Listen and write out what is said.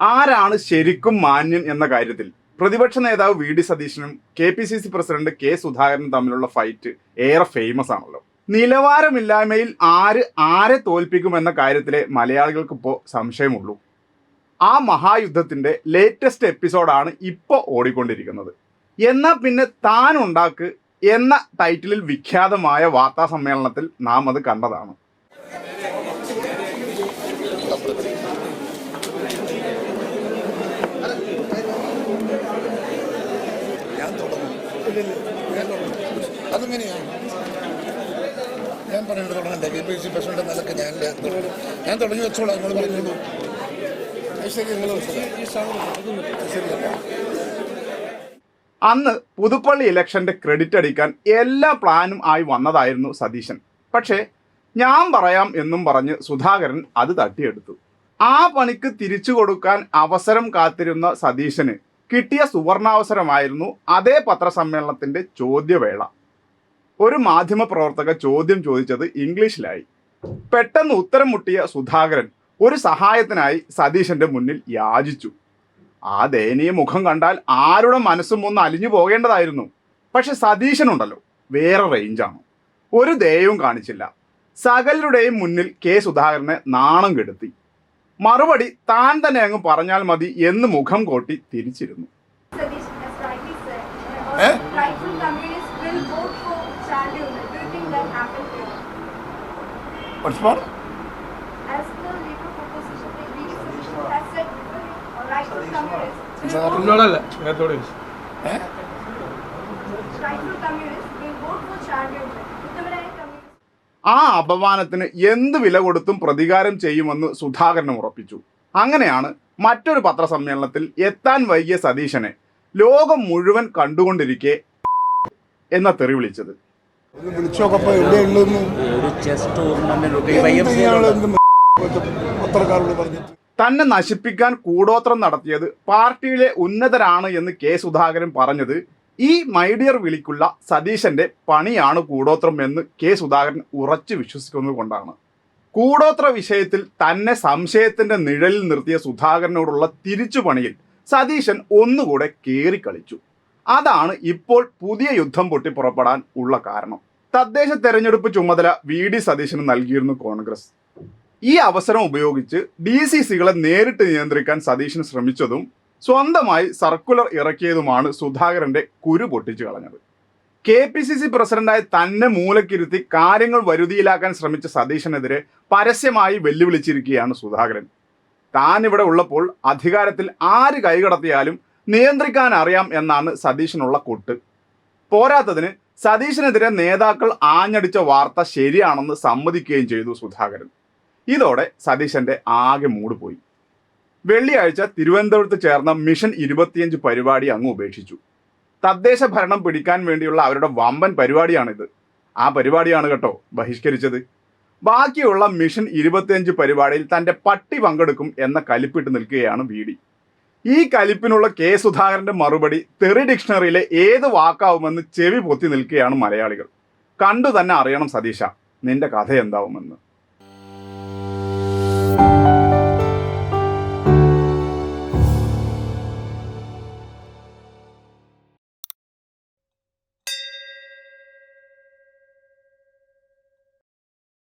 ആരാണ് ശരിക്കും മാന്യം എന്ന കാര്യത്തിൽ? പ്രതിപക്ഷ നേതാവ് വി ഡി സതീശനും K P C C president K സുധാകരനും തമ്മിലുള്ള ഫൈറ്റ് ഏറെ ഫേമസ് ആണല്ലോ. നിലവാരമില്ലായ്മയിൽ ആര് ആരെ തോൽപ്പിക്കുമെന്ന കാര്യത്തിലെ മലയാളികൾക്ക് ഇപ്പോൾ സംശയമുള്ളൂ. ആ മഹായുദ്ധത്തിന്റെ ലേറ്റസ്റ്റ് എപ്പിസോഡാണ് ഇപ്പോൾ ഓടിക്കൊണ്ടിരിക്കുന്നത്. എന്നാൽ പിന്നെ താൻ ഉണ്ടാക്ക് എന്ന ടൈറ്റിലിൽ വിഖ്യാതമായ വാർത്താ സമ്മേളനത്തിൽ നാം അത് കണ്ടതാണ് ഞാൻ തുടങ്ങും ഞാൻ തുടങ്ങും അതെങ്ങനെയാണ്. ഞാൻ പറയുന്നത് തുടങ്ങണ്ടേ കെ പി സി പ്രസിഡന്റ് നിലയ്ക്ക് ഞാൻ ഞാൻ തുടങ്ങി വെച്ചോളാം നിങ്ങൾ പറഞ്ഞോളൂ. ശരി നിങ്ങൾ ശരിയല്ല. അന്ന് പുതുപ്പള്ളി ഇലക്ഷന്റെ ക്രെഡിറ്റ് അടിക്കാൻ എല്ലാ പ്ലാനും ആയി വന്നതായിരുന്നു സതീശൻ. പക്ഷേ ഞാൻ പറയാം എന്നും പറഞ്ഞ് സുധാകരൻ അത് തട്ടിയെടുത്തു. ആ പണിക്ക് തിരിച്ചു കൊടുക്കാൻ അവസരം കാത്തിരുന്ന സതീശന് കിട്ടിയ സുവർണാവസരമായിരുന്നു അതേ പത്രസമ്മേളനത്തിന്റെ ചോദ്യവേള. ഒരു മാധ്യമ പ്രവർത്തക ചോദ്യം ചോദിച്ചത് ഇംഗ്ലീഷിലായി. പെട്ടെന്ന് ഉത്തരം മുട്ടിയ സുധാകരൻ ഒരു സഹായത്തിനായി സതീശന്റെ മുന്നിൽ യാചിച്ചു. ആ ദയനീയ മുഖം കണ്ടാൽ ആരുടെ മനസ്സും ഒന്ന് അലിഞ്ഞു പോകേണ്ടതായിരുന്നു. പക്ഷെ സതീശനുണ്ടല്ലോ വേറെ റേഞ്ചാണ് ഒരു ദയവും കാണിച്ചില്ല. സകലരുടെയും മുന്നിൽ കെ സുധാകരനെ നാണം കെടുത്തി. മറുപടി താൻ തന്നെ അങ്ങ് പറഞ്ഞാൽ മതി എന്ന് മുഖം കോട്ടി തിരിച്ചിരുന്നു. What's more? As the legal proposition has said, or right to summarize. No, no, no, no, no, no, no, no, no, ആ അപമാനത്തിന് എന്ത് വില കൊടുത്തും പ്രതികാരം ചെയ്യുമെന്ന് സുധാകരനും ഉറപ്പിച്ചു. അങ്ങനെയാണ് മറ്റൊരു പത്രസമ്മേളനത്തിൽ എത്താൻ വൈകിയ സതീശനെ ലോകം മുഴുവൻ കണ്ടുകൊണ്ടിരിക്കെ എന്ന തെറി വിളിച്ചത്. വിളിച്ചോക്കപ്പോ എവിടെയുള്ളതെന്ന്? ഒരു ചെസ് ടൂർണമെന്റ് പത്രക്കാരോട് പറഞ്ഞിട്ട്. തന്നെ നശിപ്പിക്കാൻ കൂടോത്രം നടത്തിയത് പാർട്ടിയിലെ ഉന്നതരാണ് എന്ന് കെ സുധാകരൻ പറഞ്ഞത്. ഈ മൈഡിയർ വിളിക്കുള്ള സതീശന്റെ പണിയാണ് കൂടോത്രം എന്ന് കെ സുധാകരൻ ഉറച്ചു വിശ്വസിക്കുന്നത് കൊണ്ടാണ്. കൂടോത്ര വിഷയത്തിൽ തന്നെ സംശയത്തിന്റെ നിഴലിൽ നിർത്തിയ സുധാകരനോടുള്ള തിരിച്ചുപണിയിൽ സതീശൻ ഒന്നുകൂടെ കേറിക്കളിച്ചു. അതാണ് ഇപ്പോൾ പുതിയ യുദ്ധം പൊട്ടി പുറപ്പെടാൻ ഉള്ള കാരണം. തദ്ദേശ തെരഞ്ഞെടുപ്പ് ചുമതല വി ഡി സതീശന് നൽകിയിരുന്നു കോൺഗ്രസ്. ഈ അവസരം ഉപയോഗിച്ച് ഡി സി സികളെ നേരിട്ട് നിയന്ത്രിക്കാൻ സതീശൻ ശ്രമിച്ചതും സ്വന്തമായി സർക്കുലർ ഇറക്കിയതുമാണ് സുധാകരന്റെ കുരു പൊട്ടിച്ചു കളഞ്ഞത്. കെ പി സി സി പ്രസിഡന്റായി തന്നെ മൂലക്കിരുത്തി കാര്യങ്ങൾ വരുതിയിലാക്കാൻ ശ്രമിച്ച സതീശനെതിരെ പരസ്യമായി വെല്ലുവിളിച്ചിരിക്കുകയാണ് സുധാകരൻ. താൻ ഇവിടെ ഉള്ളപ്പോൾ അധികാരത്തിൽ ആര് കൈകടത്തിയാലും നിയന്ത്രിക്കാൻ അറിയാം എന്നാണ് സതീഷിനുള്ള കൊട്ട്. പോരാത്തതിന് സതീഷിനെതിരെ നേതാക്കൾ ആഞ്ഞടിച്ച വാർത്ത ശരിയാണെന്ന് സമ്മതിക്കുകയും ചെയ്തു സുധാകരൻ. ഇതോടെ സതീശന്റെ ആകെ മൂട് പോയി. വെള്ളിയാഴ്ച തിരുവനന്തപുരത്ത് ചേർന്ന മിഷൻ ഇരുപത്തിയഞ്ച് പരിപാടി അങ്ങ് ഉപേക്ഷിച്ചു. തദ്ദേശ ഭരണം പിടിക്കാൻ വേണ്ടിയുള്ള അവരുടെ വമ്പൻ പരിപാടിയാണിത്. ആ പരിപാടിയാണ് കേട്ടോ ബഹിഷ്കരിച്ചത്. ബാക്കിയുള്ള മിഷൻ ഇരുപത്തിയഞ്ച് പരിപാടിയിൽ തന്റെ പട്ടി പങ്കെടുക്കും എന്ന കലിപ്പിട്ട് നിൽക്കുകയാണ് വി ഈ കലിപ്പിനുള്ള കെ സുധാകരന്റെ മറുപടി തെറി ഡിക്ഷണറിയിലെ ഏത് വാക്കാവുമെന്ന് ചെവി പൊത്തി നിൽക്കുകയാണ് മലയാളികൾ. കണ്ടു തന്നെ അറിയണം സതീശ നിന്റെ കഥ എന്താവുമെന്ന്.